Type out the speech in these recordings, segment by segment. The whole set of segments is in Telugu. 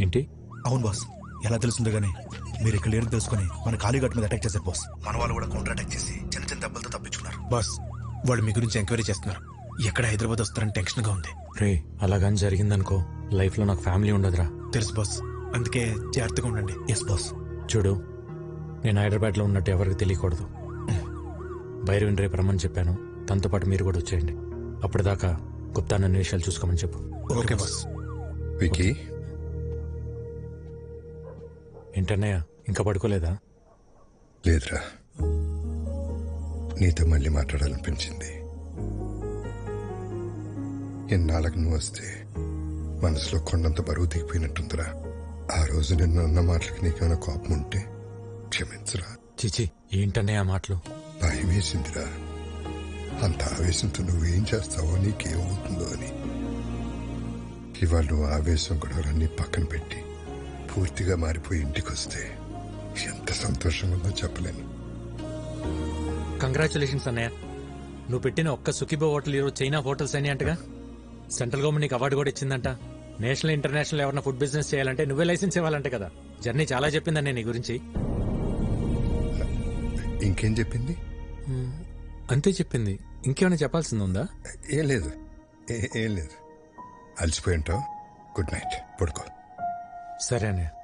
ఏంటి? అవును బాస్. ఎలా తెలుస్తుందో గానీ మీరు ఇక్కడ లేరు తెలుసుకుని మన కాళీఘాట్ మీద అటాక్ చేశారు బాస్. మన వాళ్ళు కూడా కౌంటర్ అటాక్ చేసి చిన్న చిన్న దెబ్బలతో తప్పించుకున్నారు. బాస్ వాళ్ళు మీ గురించి ఎంక్వైరీ చేస్తున్నారు. ఎక్కడ హైదరాబాద్ వస్తారని టెన్షన్గా ఉంది. రే అలాగని జరిగిందనుకో లైఫ్లో నాకు ఫ్యామిలీ ఉండదురా. తెలుసు బాస్. అందుకే జాగ్రత్తగా ఉండండి. Yes boss. చూడు నేను హైదరాబాద్లో ఉన్నట్టు ఎవరికి తెలియకూడదు. భైరవిని రేపు రమ్మని చెప్పాను. తనతో పాటు మీరు కూడా వచ్చేయండి. అప్పటిదాకా గుప్తా నన్ను విషయాలు చూసుకోమని చెప్పు. Okay boss. వికీ ఏంటన్నయ్య ఇంకా పడుకోలేదా? లేదురా. నీతో మళ్ళీ మాట్లాడాలనిపించింది. ఎన్నాళ్ళకు నువ్వు వస్తే మనసులో కొండంత బరువు దిగిపోయినట్టుందిరా. ఆ రోజు నిన్ను అన్న మాటలకి నీకేమైనా కోపం ఉంటే క్షమించరా. చిచి ఏంటన్నయ్య ఆ మాటలు? భయం వేసిందిరా. అంత ఆవేశంతో నువ్వేం చేస్తావో నీకేమవుతుందో అని. ఇవాళ నువ్వు ఆవేశం గొడవలన్నీ పక్కన పెట్టి పూర్తిగా మారిపోయి ఇంటికి వస్తే ఎంత సంతోషంగా ఉందో చెప్పలేను. కంగ్రాచులేషన్స్ అన్నయ్య. నువ్వు పెట్టిన ఒక్క సుఖీబో హోటల్ ఈరోజు చైనా హోటల్స్ అని అంటగా? సెంట్రల్ గవర్నమెంట్ నీకు అవార్డు కూడా ఇచ్చిందంట. నేషనల్ ఇంటర్నేషనల్ ఎవరైనా ఫుడ్ బిజినెస్ చేయాలంటే నువ్వే లైసెన్స్ ఇవ్వాలంటే కదా. జర్నీ చాలా చెప్పిందన్న నీ గురించి. ఇంకేం చెప్పింది? అంతే చెప్పింది. ఇంకేమైనా చెప్పాల్సింది ఉందా? ఏం లేదు. ఏం లేదు. అలసిపోయి ఉంటావు. గుడ్ నైట్ పడుకో. సరే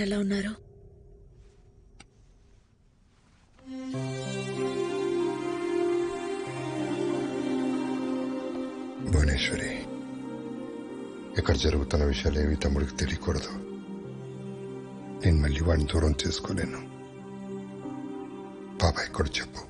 ఎలా ఉన్నారు. భువనేశ్వరి ఇక్కడ జరుగుతున్న విషయాలు ఏమి తమ్ముడికి తెలియకూడదు. నేను మళ్ళీ వాడిని దూరం చేసుకోలేను. బాబాయ్ కూడా చెప్పు.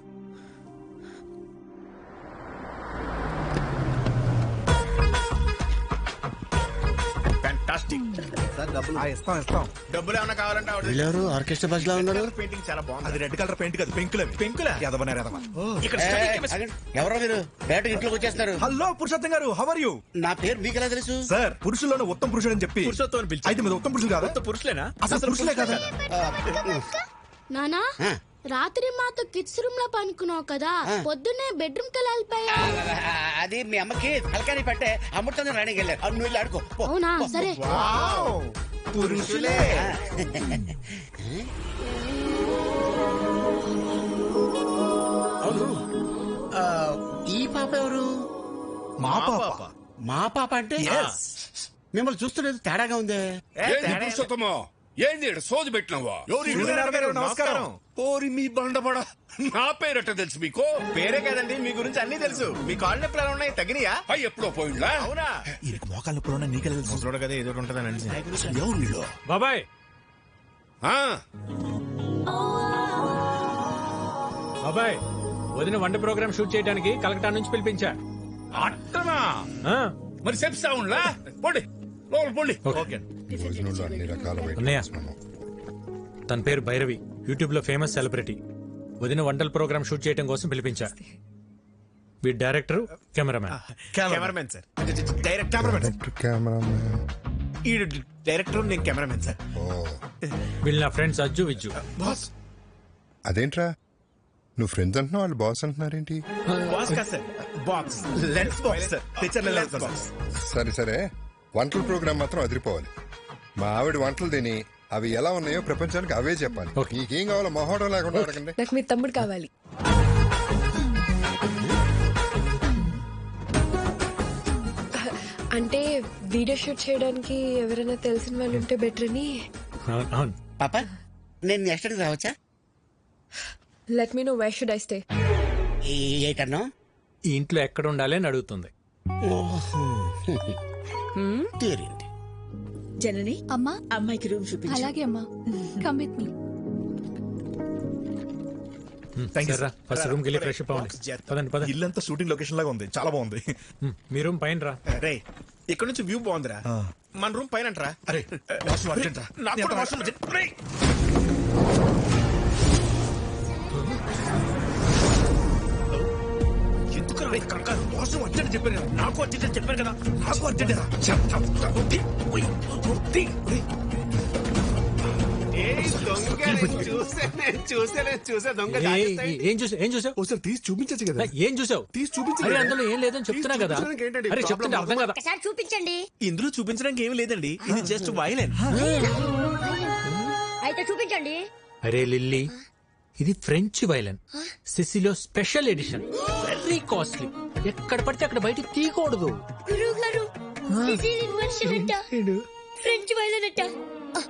డబ్బులు ఏమైనా కావాలంటే ఆవిడ వీళ్ళెవరు? ఆర్కెస్ట్రా బస్లో ఉన్నారు? పెయింటింగ్ చాలా బాగుంది. అది రెడ్ కలర్ పెయింట్ కదా పెంకుల పెంకుల? ఎదవనారు ఎదవ ఇక్కడ ఎవరో మీరు? బయట ఇంట్లోకి వచ్చేస్తారు. హలో పురుషోత్తం గారు హౌ ఆర్ యూ నా పేరు మీకు ఎలా తెలుసు? సార్ పురుషుల్లోనే ఉత్తమ పురుషుడు అని చెప్పి. అయితే మీద ఉత్తమ పురుషులు కాదా? పురుషులేనా? అసలు పురుషులే కదా? నానా? రాత్రి మాతో కిడ్స్ రూమ్లో పనుకున్నావు కదా పొద్దున్నే బెడ్రూమ్కి వెళ్ళిపోయా అది మీ అమ్మకి తలకాని పట్టే అమృతంగా రాణికి వెళ్ళారు నువ్వు ఆడుకో. అవునా? సరే. పురుషులే. అవును. ఈ పాప ఎవరు? మా పాప. మా పాప అంటే? మిమ్మల్ని చూస్తున్నది తేడాగా ఉందే. ఏంది ఈడ సోది పెట్టినావా? నమస్కారం. ఓరి మీ బండబడ. నా పేరట తెలుసు మీకు? పేరే కదండి మీ గురించి అన్ని తెలుసు. మీ కాళ్ళు నొప్పులు ఎలా ఉన్నాయి? తగినయా? పై ఎప్పుడో పోయిండ్లా? అవునా? ఈయనకి మోకాళ్ళ నొప్పులు నీకెలా తెలుసు. ముసలోడు కదా ఏదో ఒకటి ఉంటుందని ఎవరు వీళ్ళు? బాబాయ్. ఆ, బాబాయ్ వదిన వంట ప్రోగ్రామ్ షూట్ చేయడానికి కలకటా నుంచి పిలిపించా. అట్టనా ఆ, మరి చెప్తా ఉండ్లా పోండి. లోపల పోండి. ఓకే. భోజనంలో అన్ని రకాల అన్నయ్య. తన పేరు భైరవి. యూట్యూబ్లో ఫేమస్ సెలబ్రిటీ. వదిన వంటల ప్రోగ్రామ్ షూట్ చేయడం కోసం పిలిపించా. వీడి director cameraman. Cameramen sir. Direct cameramen direct cameraman. ఈ డైరెక్టర్ నేను కెమెరామెన్ సార్. ఓ. వీళ్ళు నా ఫ్రెండ్స్ అజ్జు విజ్జు. బాస్. అదేంట్రా? నువ్వు ఫ్రెండ్స్ అంటున్నావు వాళ్ళు బాస్ అంటున్నారేంటి? బాస్ కాదు sir. Box lens box sir. తెచ్చర్ lens box సరే సరే. వంటల ప్రోగ్రామ్ మాత్రం అదిరిపోవాలి. మా ఆవిడ వంటలు తిని అవి ఎలా ఉన్నాయో ప్రపంచానికి అవే చెప్పాలి. నీకేం కావాలో మొహోడం లేకుండా అడగండి. నాకు మీ తమ్ముడు కావాలి. అంటే వీడియో షూట్ చేయడానికి ఎవరైనా తెలిసిన వాళ్ళు ఉంటే బెటర్ అని. పాప నేను నెక్స్ట్ రావచ్చా? Let me know why should I stay ఏటన్నా ఈ ఇంట్లో ఎక్కడ ఉండాలి అని అడుగుతుంది. తీరింది. జనని అమ్మా. అమ్మాయికి రూమ్ చూపించు. అలాగే అమ్మా. కమ్ విత్ మీ సరేరా ఫస్ట్ రూమ్కి వెళ్ళి ఫ్రెష్ అప్ అవ్వండి. పదండి పదండి. ఇల్లంతా షూటింగ్ లొకేషన్ లాగా ఉంది. చాలా బాగుంది. హ్మ్, మీ రూమ్ పైన రా. రే ఇక్కడ నుంచి వ్యూ బాగుందిరా. మన రూమ్ పైన అంటరా అరే వాష్రూమ్ అర్జెంట్? రా. నాకు కూడా వాష్రూమ్ urgent. రేయ్. కంగారు? చెప్పాను కదా. నాకు చెప్పాను కదా. నాకు. ఏ, ఏ, ఏ, ఏం చూసావు ఏం చూసావు? ఒకసారి తీసి చూపించచ్చు కదా. ఏం చూసావు? తీసి చూపించు అరే కదా. అందులో ఏం లేదని చెప్తున్నా కదా. అరే? చెప్తుంటే అర్థం కదా? ఒకసారి చూపించండి. ఇందులో చూపించడానికి ఏమీ లేదండి. ఇది జస్ట్ వైలెన్. అయితే చూపించండి. అరే లిల్లీ. ఇది ఫ్రెంచ్ వైలన్ సిసిలో స్పెషల్ ఎడిషన్ వెరీ కాస్ట్లీ ఎక్కడ పడితే అక్కడ బయట తీయకూడదు. గురువు గారు ఫ్రెంచ్ వైలన్ అంట. ఆ,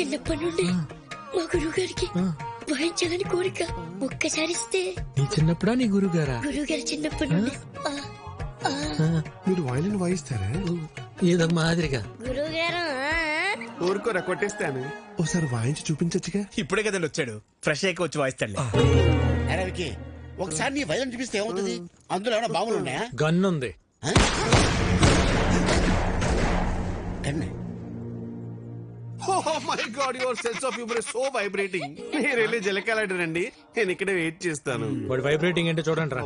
చిన్నప్పటి నుండి మా గురువు గారికి వాయించాలని కోరిక ఒక్కసారి ఇస్తే. నీ చిన్నప్పుడా నీ గురుగారా గురువు గారు చిన్నప్పటి నుండి. మీరు వైలిన్ వాయిస్తారా? ఏదో మాదిరిగా. గురువు గారు ఊరుకోరా కొట్టేస్తాను. ఒకసారి వాయించి చూపించచ్చుగా. ఇప్పుడే కదండి వచ్చాడు. ఫ్రెష్ అయ్యి వచ్చి అరే వికి ఒకసారి నీ వైద్యం చూపిస్తే ఏమవుతుంది? అందులో ఏమైనా బాంబులు ఉన్నాయా? గన్ ఉంది కన్నే my god your sense of humour so vibrating మీరు వెళ్ళి జలకాలండి నేను ఇక్కడే వెయిట్ చేస్తాను. వాడు వైబ్రేటింగ్ ఏంటో చూడండి రా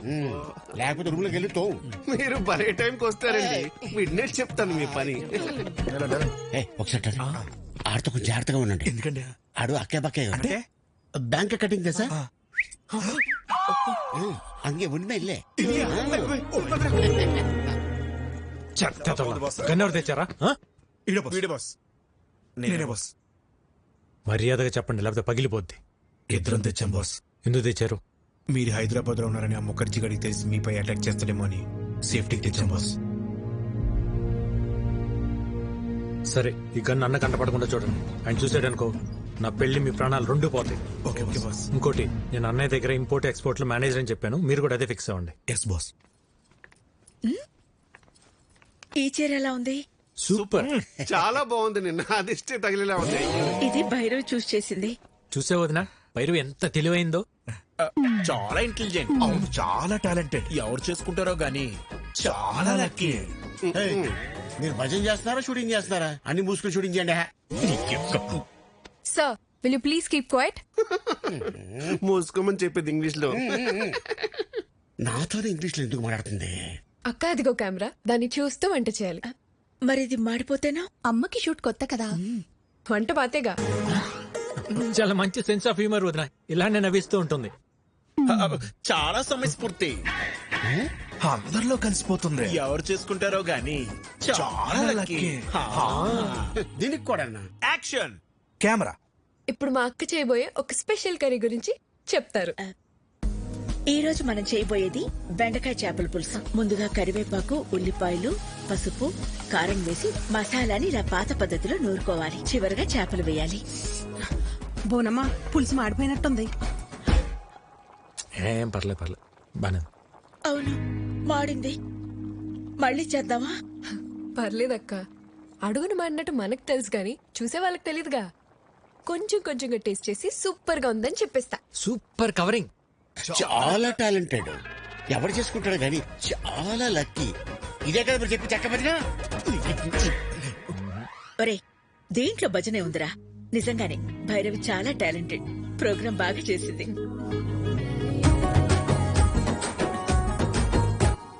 లేకపోతే రూమ్లోకి వెళ్ళి తోవు. మీరు భలే టైంకి వస్తారండి. మిడ్ చెప్తాను మీ పని. ఏ, ఒకసారి రండి. ఆడితో కొంచెం జాగ్రత్తగా ఉండండి. ఎందుకండి? ఆడు అక్కే బక్కే అంటే? బ్యాంక్ కటింగ్ తెసా అంగే ఉన్మే ఇల్లే. గన్ ఎవరు తెచ్చారా? ఆ? వీడి బాస్. నేనే బాస్ మర్యాదగా చెప్పండి లేకపోతే పగిలిపోద్ది. ఇద్దరం తెచ్చాం బాస్ ఎందుకు తెచ్చారు? మీరు హైదరాబాద్లో ఉన్నారని ఆ ముఖర్జీ గడికి తెలిసి మీపై అటాక్ చేస్తాడేమో అని సేఫ్టీకి తెచ్చాం బాస్ సరే ఈ గన్ అన్న కంటపడకుండా చూడండి. ఆయన చూసాడనుకో నా పెళ్ళి మీ ప్రాణాలు రెండు పోతాయి. ఓకే ఓకే బాస్ ఇంకోటి నేను అన్నయ్య దగ్గర ఇంపోర్ట్ ఎక్స్పోర్ట్లో మేనేజర్ అని చెప్పాను. మీరు కూడా అదే ఫిక్స్ అవ్వండి. ఎస్ బాస్ ఈ చీర ఎలా ఉంది? సూపర్. చాలా బాగుంది నిన్న. అదిష్టే తగిలేలా ఉంది. ఇది భైరవ్ చూస్ చేసింది. చూసే వదిన? పైరు ఎంత తెలివైందో? చాలా ఇంటెలిజెంట్ అవును చాలా టాలెంటెడ్ ఎవరు చేసుకుంటారో గానీ చాలా లక్కీ మీరు భజన చేస్తున్నారా షూటింగ్ చేస్తున్నారా? అన్ని మూసుకుని షూటింగ్ చేయండి sir will you please keep quiet మూసుకోమని చెప్పింది ఇంగ్లీష్లో నాతోనే ఇంగ్లీష్లో ఎందుకు మాట్లాడుతుంది? అక్క అదిగో కెమెరా. దాన్ని చూస్తూ వంట చేయాలి. మరి ఇది మాడిపోతేనా? అమ్మకి షూట్ కొత్త కదా. వంట పాతేగా చాలా మంచి సెన్స్ ఆఫ్ హ్యూమర్ వదిన. ఇలానే నవ్విస్తూ ఉంటుంది. చాలా సమయస్ఫూర్తి. అందరిలో కలిసిపోతుంది. ఎవరు చేసుకుంటారో గానీ చాలా లక్కీ దీనికి కూడా అన్నా ఈ రోజు మనం చేయబోయేది బెండకాయ చేపల పులుసు. ముందుగా కరివేపాకు ఉల్లిపాయలు పసుపు కారం వేసి మసాలాని ఇలా పాత పద్ధతిలో నూరుకోవాలి. చివరగా చేపలు వేయాలి. బోనమ్మా పులుసు మాడిపోయినట్టుంది. ఏం పర్లేదు పర్లేదు బానే. అవును మాడింది. మళ్ళీ చేద్దామా? పర్లేదక్క. అడుగును మాడినట్టు మనకు తెలుసు కానీ చూసే వాళ్ళకి తెలియదుగా కొంచెం కొంచెంగా టేస్ట్ చేసి సూపర్గా ఉందని చెప్పేస్తా. Super covering. చాలా టాలెంటెడ్. ఎవరు చేసుకుంటాడు కానీ చాలా లక్కీ. ఇదే కదా మీరు చెప్పి చక్కబడినా ఒరే దీంట్లో భజనే ఉందిరా? నిజంగానే భైరవి చాలా టాలెంటెడ్. ప్రోగ్రాం బాగా చేసింది.